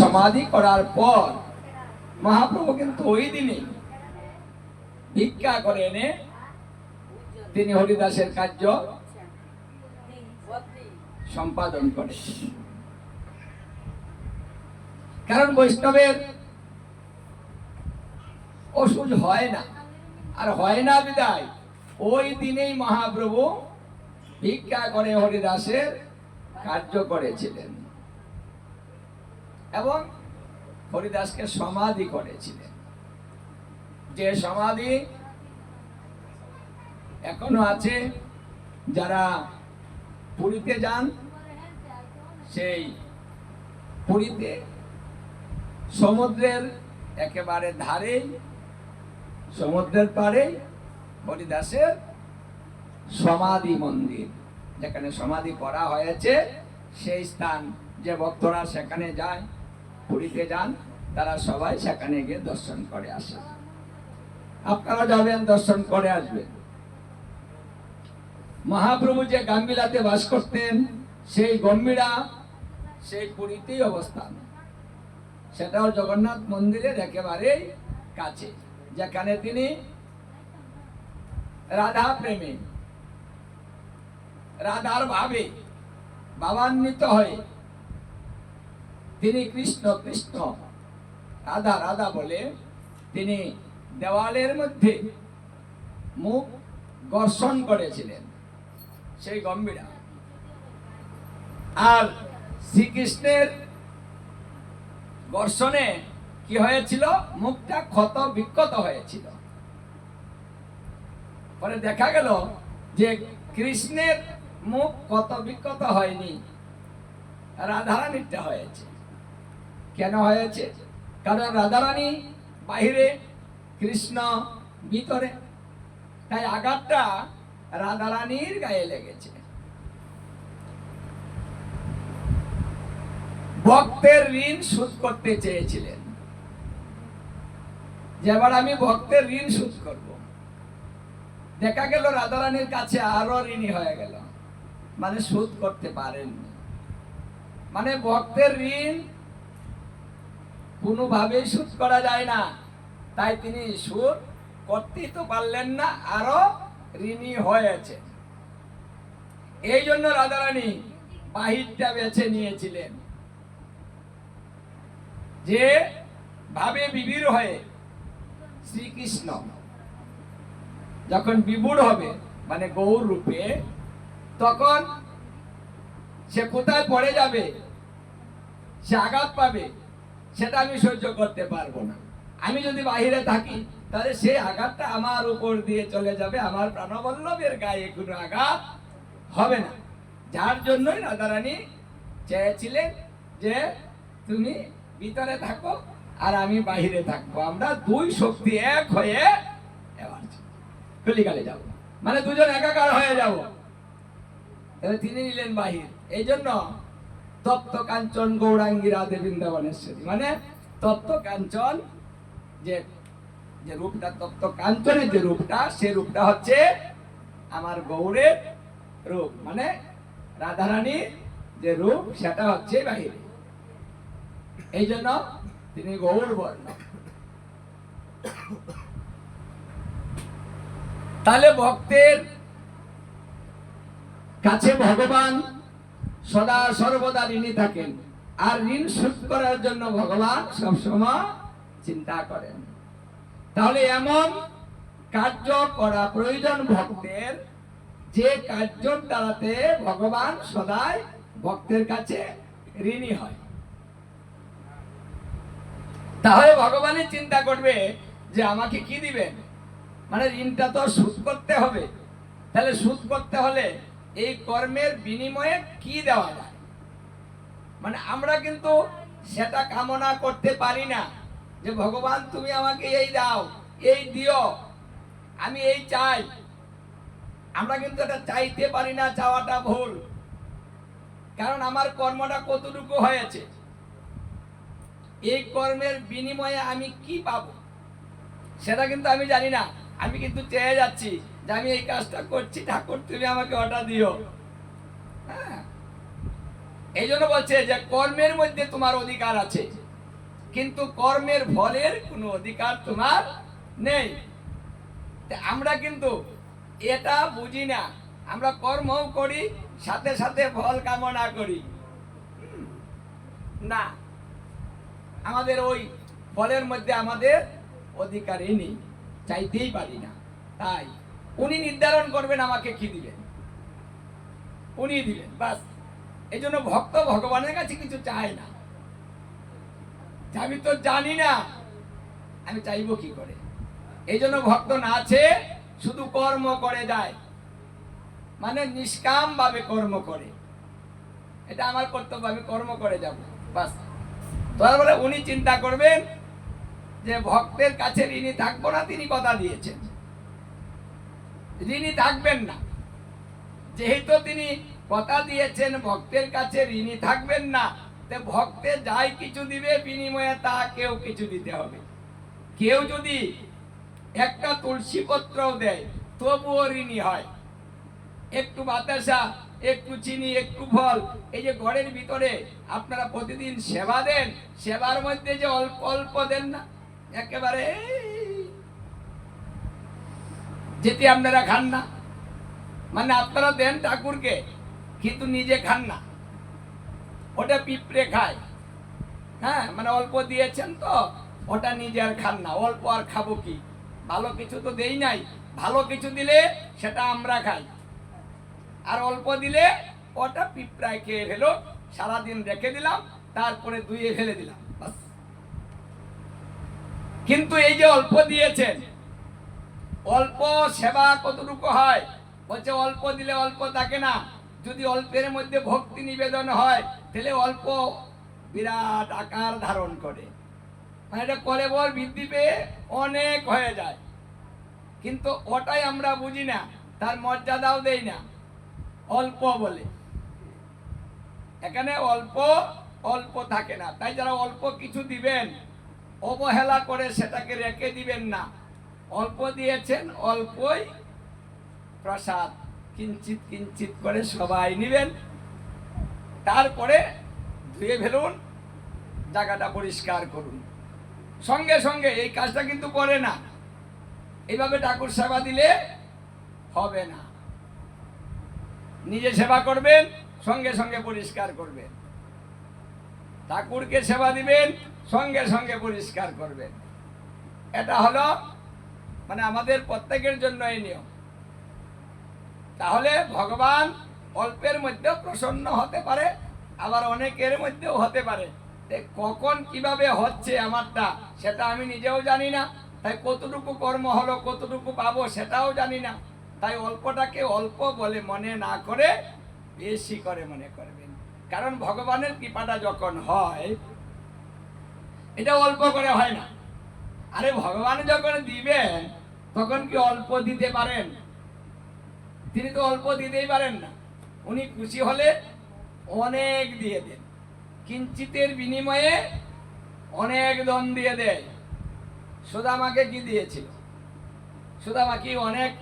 সমাধি করার পর মহাপ্রভু কিন্তু ওই দিনে ভিক্ষা করে এনে তিনি হরিদাসের কার্য সম্পাদন করে। কারণ বৈষ্ণবের অসুজ হয় না। আর হয় না বিদায়, ওই দিনেই মহাপ্রভু ভিক্ষা করে হরিদাসের কার্য করেছিলেন। এবং হরিদাসকে সমাধি করেছিলেন। যে সমাধি এখনও আছে, যারা পুরীতে যান, সেই পুরীতে সমুদ্রের একেবারে ধারে, সমুদ্রের পাড়ে হরিদাসের সমাধি মন্দির, যেখানে সমাধি করা হয়েছে, সেই স্থান যে ভক্তরা সেখানে যায়। পুরীতে যান, তারা সবাই সেখানে গিয়ে দর্শন করে আসে। আপনারা যাবেন, দর্শন করে আসবেন। মহাপ্রভু যে গাম্বিলাতে বাস করতেন, সেই গম্ভীরা সেই পুরীতেই অবস্থান। সেটাও জগন্নাথ মন্দিরের একেবারেই কাছে, যেখানে তিনি রাধা প্রেমে, রাধার ভাবে ভাবান্বিত হয়ে তিনি কৃষ্ণ কৃষ্ণ। রাধা রাধা বলে, তিনি দেওয়ালের মধ্যে মুখ ঘর্ষণ করেছিলেন, সেই গম্ভীরা। আর শ্রীকৃষ্ণের ঘর্ষণে কি হয়েছিল? মুখটা ক্ষত বিক্ষত হয়েছিল। পরে দেখা গেল যে কৃষ্ণের মুখ কত বিক্ষত হয়নি। রাধারানীরটা হয়েছে। কেন হয়েছে? কারণ রাধারানী বাহিরে কৃষ্ণ ভিতরে। তাই আঘাতটা রাধারানীর গায়ে লেগেছে। ভক্তের ঋণ শোধ করতে চেয়েছিলেন। যে এবার আমি ভক্তের ঋণ শোধ করব, দেখা গেল রাধারানীর কাছে আরও ঋণী হয়ে গেল। মানে শোধ করতে পারেননি। মানে ভক্তের ঋণ কোনোভাবেই শোধ করা যায় না। তাই তিনি শোধ করতেই তো পারলেন না আরও ঋণী হয়েছে। এই জন্য রাধারানী বাহিরটা বেছে নিয়েছিলেন। যে ভাবে বিবির হয়ে শ্রীকৃষ্ণ যখন বিবুড় হবে মানে গৌর রূপে, তখন সে কোথায় পড়ে যাবে? সে আঘাত পাবে। সেটা আমি সহ্য করতে পারব না। আমি যদি বাহিরে থাকি, তাহলে সেই আঘাতটা আমার উপর দিয়ে চলে যাবে, আমার প্রাণবল্লভের গায়ে কোনো আঘাত হবে না। যার জন্যই রাধারানী চেয়েছিলেন যে তুমি ভিতরে থাকো আর আমি বাহিরে থাকব। আমরা দুই শক্তি এক হয়ে এবার কলিকালে যাব। মানে দুজন একাকার হয়ে যাব। তাহলে তিনি নিলেন বাহির। এই জন্য তপ্ত কাঞ্চন গৌরাঙ্গী রাধে বৃন্দাবনেশ্বরী মানে তপ্ত কাঞ্চন যে যে রূপটা তপ্ত কাঞ্চনের যে রূপটা, সে রূপটা হচ্ছে আমার গৌরের রূপ। মানে রাধারানীর যে রূপ, সেটা হচ্ছে বাহিরে। এই জন্য তিনি গৌর বর্ণ। তাহলে ভক্তের কাছে ভগবান সদা সর্বদা ঋণী থাকেন। আর ঋণ শোধ করার জন্য ভগবান সবসময় চিন্তা করেন। তাহলে এমন কার্য করা প্রয়োজন ভক্তের, যে কার্য দ্বারাতে ভগবান সদাই ভক্তের কাছে ঋণী হয়। তাহলে ভগবানের চিন্তা করবে যে আমাকে কি দিবেন? মানে ঋণটা তো সুদ করতে হবে। তাহলে সুদ করতে হলে এই কর্মের বিনিময়ে কি দেওয়া যায়? মানে আমরা কিন্তু সেটা কামনা করতে পারি না যে, ভগবান, তুমি আমাকে এই দাও, এই দিও, আমি এই চাই। আমরা কিন্তু এটা চাইতে পারি না, চাওয়াটা ভুল। কারণ আমার কর্মটা কতটুকু হয়েছে? এই কর্মের বিনিময়ে আমি কি পাবো? সেটা কিন্তু আমি জানি না। আমি কিন্তু চেয়ে যাচ্ছি যে আমি এই কাজটা করছি। ঠাকুর, তুমি আমাকে অর্ডার দিও। হ্যাঁ। এই জন্য বলছে যে কর্মের মধ্যে তোমার অধিকার আছে। কিন্তু কর্মের ফলের কোনো অধিকার তোমার নেই। আমরা কিন্তু এটা বুঝি না। আমরা কর্মও করি, সাথে সাথে ফল কামনা করি। না। আমাদের ওই ফলের মধ্যে আমাদের অধিকারই নেই। চাইতেই পারি না। তাই উনি নির্ধারণ করবেন আমাকে কি দিবেন। উনি দিবেন, বাস। এই জন্য ভক্ত ভগবানের কাছে কিছু চায় না। আমি তো জানি না, আমি চাইব কি করে? এই জন্য ভক্ত নাচে শুধু কর্ম করে যায়। মানে নিষ্কাম ভাবে কর্ম করে। এটা আমার কর্তব্য, আমি কর্ম করে যাব, বাস। তারপরে উনি চিন্তা করবেন যে ভক্তের কাছে ঋণী থাকব না, তিনি কথা দিয়েছেন। ঋণী থাকবেন না। যেহেতু তিনি কথা দিয়েছেন, ভক্তের কাছে ঋণী থাকবেন না, তে ভক্তে যাই কিছু দিবে, বিনিময়ে তা কেউ কিছু দিতে হবে। কেউ যদি একটা তুলসী পত্রও দেয়, তবুও ঋণী হয়। একটু বাতাসা, একটু চিনি, একটু ফল, এই যে ঘরের ভিতরে আপনারা প্রতিদিন সেবা দেন, সেবার মধ্যে যে অল্প অল্প দেন না একেবারে যেটি আপনারা খান না। মানে আপনারা দেন ঠাকুরকে, কিন্তু নিজে খান না। ওটা পিঁপড়ে খায়। হ্যাঁ মানে অল্প দিয়েছেন তো, ওটা নিজে আর খান না। অল্প আর খাব কি? ভালো কিছু তো দেই নাই। ভালো কিছু দিলে সেটা আমরা খাই। আর অল্প দিলে ওটা পিঁপড়ায় খেয়ে ফেলো। সারাদিন রেখে দিলাম, তারপরে ধুয়ে ফেলে দিলাম। বাস। কিন্তু এই যে অল্প দিয়েছেন, অল্প সেবা কতটুকু হয়? বলছে অল্প দিলে অল্প থাকে না। যদি অল্পের মধ্যে ভক্তি নিবেদন হয়, তাহলে অল্প বিরাট আকার ধারণ করে। মানে এটা করে বল বৃদ্ধি পেয়ে অনেক হয়ে যায়। কিন্তু ওটাই আমরা বুঝি না, তার মর্যাদাও দেই না। অল্প বলে। এখানে অল্প অল্প থাকে না। তাই যারা অল্প কিছু দিবেন অবহেলা করে সেটাকে রেখে দিবেন না। অল্প দিয়েছেন, অল্পই প্রসাদ, কিঞ্চিত কিঞ্চিত করে সবাই নিবেন। তারপরে ধুয়ে ফেলুন, জায়গাটা পরিষ্কার করুন। সঙ্গে সঙ্গে এই কাজটা কিন্তু করে না। এইভাবে ঠাকুর সেবা দিলে হবে না। নিজে সেবা করবেন, সঙ্গে সঙ্গে পরিষ্কার করবেন। ঠাকুরকে সেবা দিবেন সঙ্গে সঙ্গে পরিষ্কার করবেন এটা হলো মানে আমাদের প্রত্যেকের জন্য এই নিয়ম। তাহলে ভগবান অল্পের মধ্যেও প্রসন্ন হতে পারে, আবার অনেকের মধ্যেও হতে পারে। কখন কীভাবে হচ্ছে আমারটা, সেটা আমি নিজেও জানি না। তাই কতটুকু কর্ম হলো, কতটুকু পাবো, সেটাও জানি না। তাই অল্পটাকে অল্প বলে মনে না করে, বেশি করে মনে করবেন। কারণ ভগবানের কৃপাটা যখন হয় এটা অল্প করে হয় না। আরে ভগবান যখন দিবেন, তখন কি অল্প দিতে পারেন? তিনি তো অল্প দিতেই পারেন না। উনি খুশি হলে অনেক দিয়ে দেন। কিঞ্চিতের বিনিময়ে অনেক দন দিয়ে দেয়। সুদামাকে কি দিয়েছিল? সুদামা কি অনেক